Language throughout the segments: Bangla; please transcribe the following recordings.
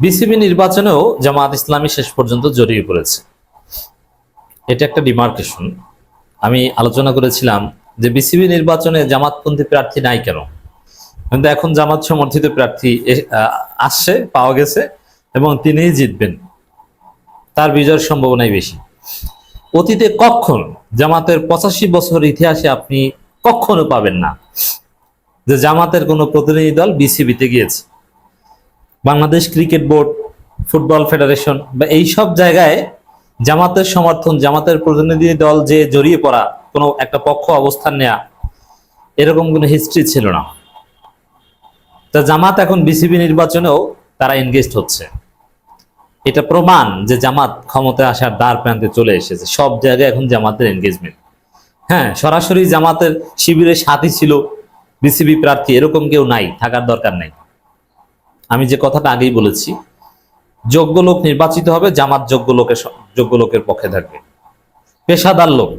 বিসিবি নির্বাচনেও জামাত ইসলামী শেষ পর্যন্ত জড়িয়ে পড়েছে। এটা একটা ডিমার্কেশন আমি আলোচনা করেছিলাম যে বিসিবি নির্বাচনে জামাতপন্থী প্রার্থী নাই কেন? কিন্তু এখন জামাত সমর্থিত প্রার্থী আসছে, পাওয়া গেছে এবং তিনিই জিতবেন। তার বিজয়ের সম্ভাবনাই বেশি। অতীতে কখন জামাতের পঁচাশি বছর ইতিহাসে আপনি কখনো পাবেন না যে জামাতের কোনো প্রতিনিধি দল বিসিবিতে গিয়েছে? Bangladesh cricket board, football federation বা এই সব জায়গায় জামাতের সমর্থন, জামাতের প্রতিনিধি দল যে জড়িয়ে পড়া কোনো একটা পক্ষ অবস্থান নেয়া, এরকম কোনো হিস্ট্রি ছিল না। তা জামাত এখন বিসিবি নির্বাচনেও তারা এনগেজড হচ্ছে। এটা প্রমাণ যে জামাত ক্ষমতায় আসার দ্বার প্রান্তে চলে এসেছে। সব জায়গায় এখন জামাতের এনগেজমেন্ট হ্যাঁ সরাসরি জামাতের শিবিরের সাথী ছিল বিসিবি প্রার্থী, এরকম কেউ নাই, থাকার দরকার নাই। আমি যে কথাটা আগেই বলেছি, যোগ্য লোক নির্বাচিত হবে, জামাত যোগ্য লোকের যোগ্য লোকের পক্ষে থাকবে। পেশাদার লোক,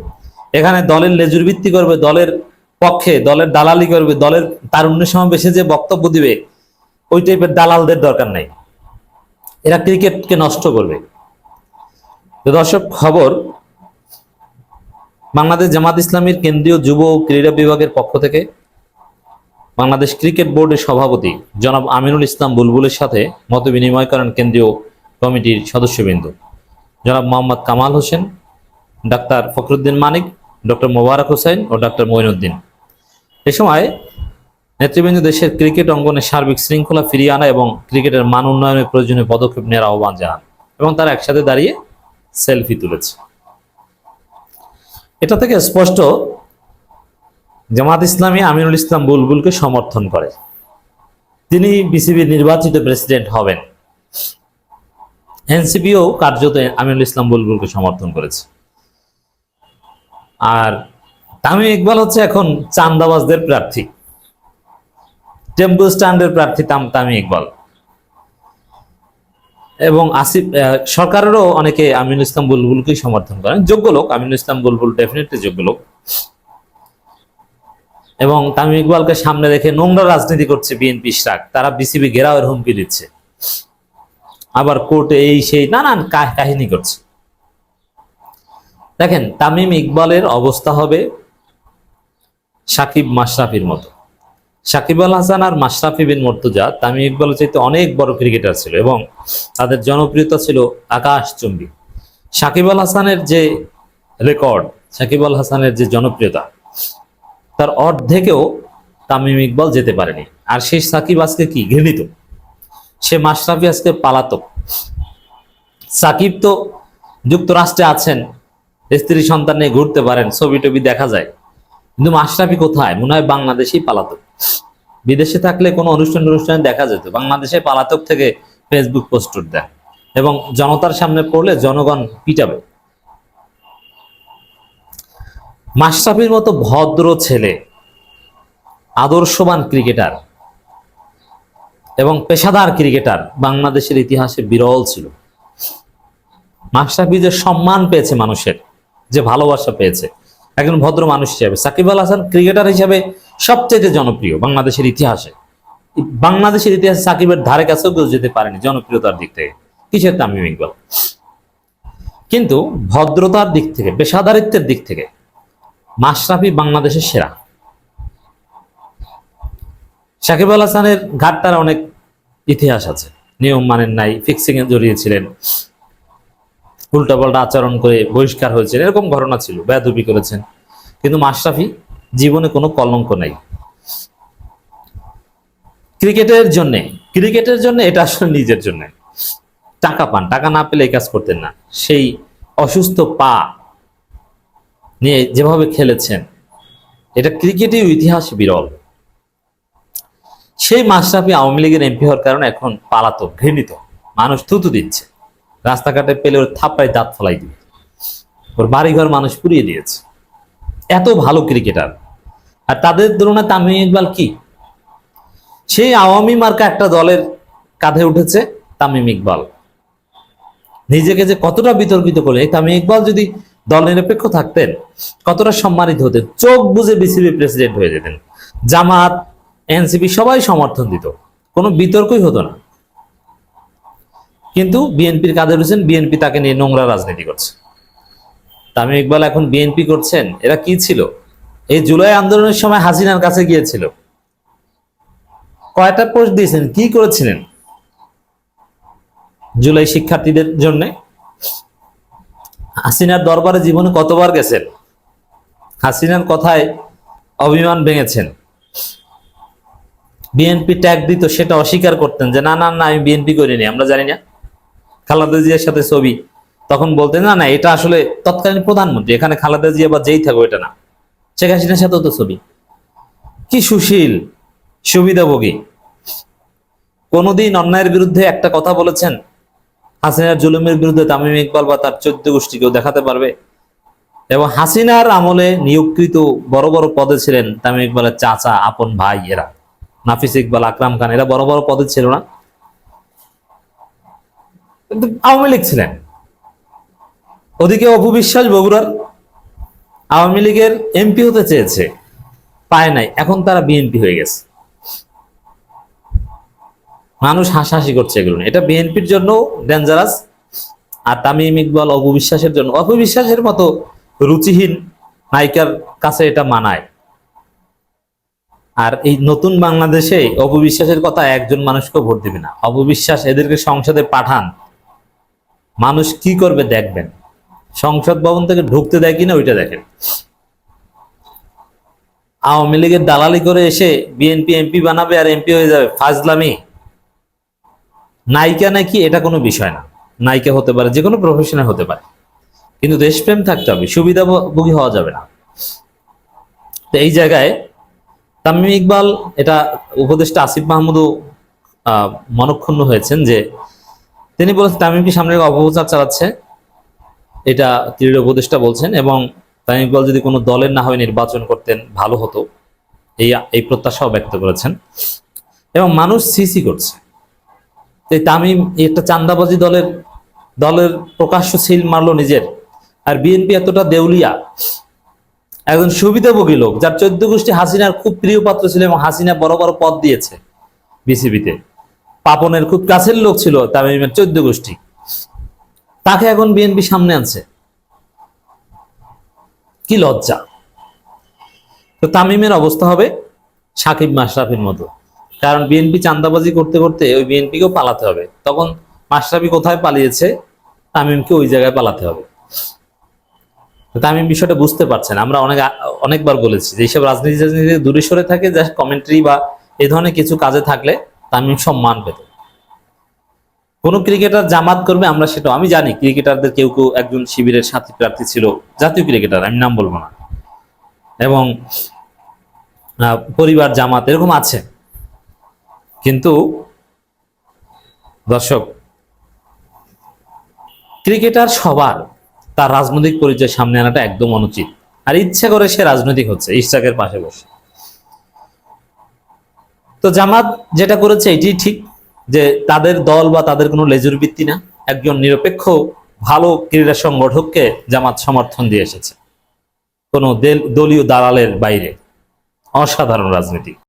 এখানে দলের লেজুর ভিত্তি করবে, দলের পক্ষে, দলের দালালি করবে, দলের তার তারুণ্য সমাবেশে যে বক্তব্য দিবে, ওই টাইপের দালালদের দরকার নাই। এরা ক্রিকেটকে নষ্ট করবে। দর্শক, খবর, বাংলাদেশ জামাত ইসলামীর কেন্দ্রীয় যুব ও ক্রীড়া বিভাগের পক্ষ থেকে বাংলাদেশ ক্রিকেট বোর্ডের সভাপতি জনাব আমিনুল ইসলাম বুলবুলের সাথে মত বিনিময় করেন কেন্দ্রীয় কমিটির সদস্যবৃন্দ। জনাব মোহাম্মদ কামাল হোসেন, ডাক্তার ফখরুদ্দিন মানিক, ডক্টর মোবারক হোসেন ও ডাক্তার মঈনুদ্দিন। এ সময় নেতৃবৃন্দ দেশের ক্রিকেট অঙ্গনে সার্বিক শৃঙ্খলা ফিরিয়ে আনা এবং ক্রিকেটের মান উন্নয়নের প্রয়োজনীয় পদক্ষেপ নেওয়ার আহ্বান জানান এবং তারা একসাথে দাঁড়িয়ে সেলফি তুলেছে। এটা থেকে স্পষ্ট জামাত ইসলামী আমিনুল ইসলাম বুলবুলকে সমর্থন করে। তিনি বিসিবির নির্বাচিত প্রেসিডেন্ট হবেন। এনসিপিও কার্যত আমিনুল ইসলাম বুলবুলকে সমর্থন করেছে। আর তামিম ইকবাল হচ্ছে এখন চান্দাবাজদের প্রার্থী। টেম্পো স্ট্যান্ডের প্রার্থী তাম, তামিম ইকবাল। এবং আসিফ সরকারেরও অনেকে আমিনুল ইসলাম বুলবুলকেই সমর্থন করেন। যোগ্য লোক, আমিনুল ইসলাম বুলবুল ডেফিনেটলি যোগ্য লোক। এবং তামিম ইকবালকে সামনে রেখে নোংরা রাজনীতি করছে বিএনপি শাক তারা বিসিবি ঘেরাওয়ের হুমকি দিচ্ছে। আবার কোর্টে এই সেই নানান কাহিনী করছে। দেখেন, তামিম ইকবালের অবস্থা হবে সাকিব মাশরাফির মতো। সাকিব আল হাসান আর মাশরাফি বিন মর্তুজা তামিম ইকবালের চাইতে অনেক বড় ক্রিকেটার ছিল এবং তাদের জনপ্রিয়তা ছিল আকাশ আকাশচুম্বী সাকিব আল হাসানের যে রেকর্ড সাকিব আল হাসানের যে জনপ্রিয়তা তার অর্ধেকেও তামিম ইকবাল যেতে পারেনি। আর সেই সাকিব আজকে কি? ঘৃণিত। সে মাশরাফি আজকে পালাতক। সাকিব তো যুক্তরাষ্ট্রে আছেন, স্ত্রী সন্তান নিয়ে ঘুরতে পারেন, ছবি টবি দেখা যায়। কিন্তু মাশরাফি কোথায়? মনে হয় বাংলাদেশেই পালাতক। বিদেশে থাকলে কোনো অনুষ্ঠান অনুষ্ঠানে দেখা যেত। বাংলাদেশে পালাতক থেকে ফেসবুক পোস্ট দেয়। এবং জনতার সামনে পড়লে জনগণ পিটাবে। মাশরাফির মতো ভদ্র ছেলে, আদর্শবান ক্রিকেটার এবং পেশাদার ক্রিকেটার বাংলাদেশের ইতিহাসে বিরল ছিল। মাশরাফি যে সম্মান পেয়েছে মানুষের, যে ভালোবাসা পেয়েছে, একজন ভদ্র মানুষ হিসেবে। সাকিব আল হাসান ক্রিকেটার হিসাবে সবচেয়ে জনপ্রিয় বাংলাদেশের ইতিহাসে। বাংলাদেশের ইতিহাসে সাকিবের ধারে কাছেও কেউ যেতে পারেনি জনপ্রিয়তার দিক থেকে। কিসের তামিম ইকবাল? কিন্তু ভদ্রতার দিক থেকে, পেশাদারিত্বের দিক থেকে বাংলাদেশের সেরা। সাকিব আল হাসানের ঘাটটার অনেক ইতিহাস আছে। নিয়ম মানেন নাই ফিক্সিং এ জড়িয়েছিলেন। উল্টাপাল্টা আচরণ করে বহিষ্কার হয়েছিল এরকম ঘটনা ছিল, বেয়াদবি করেছেন। কিন্তু মাশরাফি জীবনে কোনো কলঙ্ক নাই। ক্রিকেটের জন্য ক্রিকেটের জন্য এটা আসলে নিজের জন্য। টাকা পান, টাকা না পেলে এই কাজ করতেন না। সেই অসুস্থ পা নিয়ে যেভাবে খেলেছেন, এটা ক্রিকেটের ইতিহাস বিরল। সেই মাশরাফি আওয়ামী লীগের এমপি হওয়ার কারণে এখন পালাতক ঘৃণিত। মানুষ থুতু দিচ্ছে। রাস্তাঘাটে পেলে ওর থাপ্পায় দাঁত ফলাই দিবে। ওর বাড়িঘর মানুষ পুড়িয়ে দিয়েছে। এত ভালো ক্রিকেটার। আর তাদের তুলনায় তামিম ইকবাল কি? সেই আওয়ামী মার্কা একটা দলের কাঁধে উঠেছে তামিম ইকবাল। নিজেকে যে কতটা বিতর্কিত করে এই তামিম ইকবাল যদি দল নিরপেক্ষ থাকতেন, কতটা সম্মানিত হতেন, চোখ বুঝে বিসিবি প্রেসিডেন্ট হয়ে যেতেন। জামাত, এনসিপি সবাই সমর্থন দিত, কোনো বিতর্কই হতো না। কিন্তু বিএনপির কাদের হোসেন? বিএনপি তাকে নিয়ে নোংরা রাজনীতি করছে। তামিম ইকবাল এখন বিএনপি করছেন, এরা কি ছিল? এই জুলাই আন্দোলনের সময় হাসিনার কাছে গিয়েছিল। কয়টা পোস্ট দিয়েছেন? কি করেছিলেন? জুলাই শিক্ষার্থীদের জন্য হাসিনার দরবারে জীবনে কতবার গেছেন? হাসিনার কথায় অভিমান ভেঙেছেন। বিএনপি ট্যাগ দিত, সেটা অস্বীকার করতেন যে, না না না, আমি বিএনপি করিনি, আমরা জানি না। খালেদা জিয়ার সাথে ছবি, তখন বলতেন, না না, এটা আসলে তৎকালীন প্রধানমন্ত্রী, এখানে খালেদা জিয়া বা যেই থাকো এটা না। শেখ হাসিনার সাথেও তো ছবি। কি সুশীল, সুবিধাভোগী। কোনোদিন অন্যায়ের বিরুদ্ধে একটা কথা বলেছেন হাসিনার জুলুমের বিরুদ্ধে তামিম ইকবাল বা তার চোদ্দ গোষ্ঠী কেউ দেখাতে পারবে। এবং হাসিনার আমলে নিয়োগকৃত বড় বড় পদে ছিলেন তামিম ইকবালের চাচা, আপন ভাই এরা। নাফিস ইকবাল, আকরাম খান, এরা বড় বড় পদে ছিল না। কিন্তু আওয়ামী লীগ ছিলেন। ওদিকে অপবিশ্বাস বগুড়ার আওয়ামী লীগের এমপি হতে চেয়েছে। পায় নাই। এখন তারা বিএনপি হয়ে গেছে। মানুষ হাসাহাসি করছে এগুলো এটা বিএনপির জন্য ডেঞ্জারাস আর তামিম ইকবাল অপবিশ্বাসের জন্য। অপবিশ্বাসের মতো রুচিহীন নায়িকার কাছে এটা মানায়। আর এই নতুন বাংলাদেশে অপবিশ্বাসের কথা একজন মানুষকে ভোট দিবে না। অপবিশ্বাস এদেরকে সংসদে পাঠান। মানুষ কি করবে দেখবেন। সংসদ ভবন থেকে ঢুকতে দেয় কিনা ওইটা দেখেন। আওয়ামী লীগের দালালি করে এসে বিএনপি এমপি বানাবে আর এমপি হয়ে যাবে। ফাজলামি। নায়িকা নাকি এটা কোনো বিষয় না। নায়িকা হতে পারে, যে কোনো প্রফেশনে হতে পারে। কিন্তু দেশপ্রেম থাকতে হবে, সুবিধাভোগী হওয়া যাবে না। তো এই জায়গায় তামিম ইকবাল, এটা উপদেষ্টা আসিফ মাহমুদও মনক্ষুণ্ণ হয়েছেন যে তিনি বলেছেন, তামিমকে সামনে অপপ্রচার চালাচ্ছে। এটা ক্রীড়া উপদেষ্টা বলছেন এবং তামিম ইকবাল যদি কোনো দলের না হয় নির্বাচন করতেন, ভালো হতো। এই এই প্রত্যাশাও ব্যক্ত করেছেন। এবং মানুষ সিসি করছে। এই তামিম একটা চান্দাবাজি দলের দলের প্রকাশ্য সিল মারলো নিজের। আর বিএনপি এতটা দেউলিয়া, একজন সুবিধাভোগী লোক, যার চোদ্দ গোষ্ঠী হাসিনার খুব প্রিয় পাত্র ছিল এবং হাসিনা বড় বড় পদ দিয়েছে বিসিবিতে। পাপনের খুব কাছের লোক ছিল তামিমের চোদ্দ গোষ্ঠী। তাকে এখন বিএনপি সামনে আনছে। কি লজ্জা। তো তামিমের অবস্থা হবে সাকিব মাশরাফির মতো। কারণ বিএনপি চান্দাবাজি করতে করতে ওই বিএনপিকেও পালাতে হবে। তখন মাশরাফি কোথায় পালিয়েছে? তামিমকে ওই জায়গায় পালাতে হবে। তামিম বিষয়টা বুঝতে পারছেন। আমরা অনেক, অনেকবার বলেছি যে এইসব রাজনীতি রাজনীতি দূরে সরে থাকে জাস্ট কমেন্ট্রি বা এই ধরনের কিছু কাজে থাকলে তামিম সম্মান পেত। কোন ক্রিকেটার জামাত করবে, আমরা সেটা আমি জানি ক্রিকেটারদের কেউ কেউ একজন শিবিরের সাথী প্রার্থী ছিল, জাতীয় ক্রিকেটার, আমি নাম বলব না। এবং পরিবার জামাত, এরকম আছে। কিন্তু দর্শক, ক্রিকেটার সবার তার রাজনৈতিক পরিচয় সামনে আনাটা একদম অনুচিত। আর ইচ্ছা করে সে রাজনৈতিক হচ্ছে ইশাকের পাশে বসে। তো জামাত যেটা করেছে এটি ঠিক যে তাদের দল বা তাদের কোনো লেজুর ভিত্তি না। একজন নিরপেক্ষ, ভালো ক্রীড়া সংগঠককে জামাত সমর্থন দিয়ে এসেছে। কোনো দলীয় দালালের বাইরে। অসাধারণ রাজনীতি।